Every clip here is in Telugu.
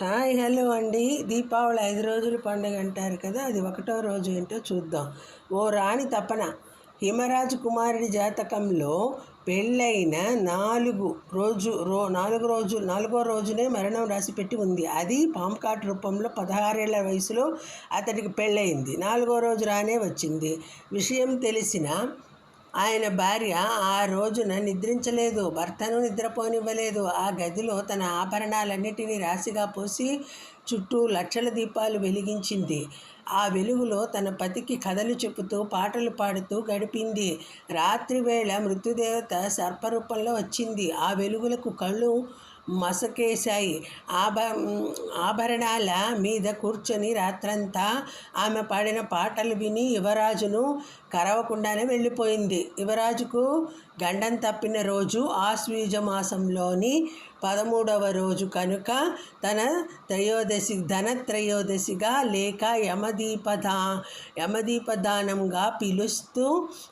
హాయ్ హలో అండి. దీపావళి ఐదు రోజుల పండుగ అంటారు కదా అది ఒకటో రోజు ఏంటో చూద్దాం. ఓ రాణి తపన. హిమరాజు కుమారుడి జాతకంలో పెళ్ళైన నాలుగు రోజు రో నాలుగు రోజు నాలుగో రోజునే మరణం రాసిపెట్టి ఉంది. అది పాంకాట్ రూపంలో పదహారేళ్ళ వయసులో అతడికి పెళ్ళయింది. నాలుగో రోజు రానే వచ్చింది. విషయం తెలిసిన ఆయన భార్య ఆ రోజున నిద్రించలేదు భర్తను నిద్రపోనివ్వలేదు. ఆ గదిలో తన ఆభరణాలన్నిటినీ రాశిగా పోసి చుట్టూ లక్షల దీపాలు వెలిగించింది. ఆ వెలుగులో తన పతికి కథలు చెబుతూ పాటలు పాడుతూ గడిపింది. రాత్రివేళ మృత్యుదేవత సర్పరూపంలో వచ్చింది. ఆ వెలుగులకు కళ్ళు మసకేశాయి. ఆభ ఆభరణాల మీద కూర్చొని రాత్రంతా ఆమె పాడిన పాటలు విని యువరాజును కరవకుండానే వెళ్ళిపోయింది. యువరాజుకు గండం తప్పిన రోజు ఆశ్వీజ మాసంలోని పదమూడవ రోజు కనుక తన త్రయోదశి ధన త్రయోదశిగా లేక యమదీపదా యమదీపదానంగా పిలుస్తూ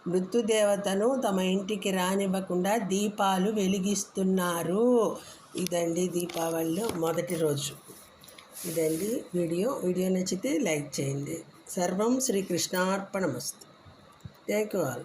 మృత్యుదేవతను తమ ఇంటికి రానివ్వకుండా దీపాలు వెలిగిస్తున్నారు. ఇదండి దీపావళిలో మొదటి రోజు. ఇదండి వీడియో. వీడియో నచ్చితే లైక్ చేయండి. సర్వం శ్రీకృష్ణార్పణమస్తు. Thank you all.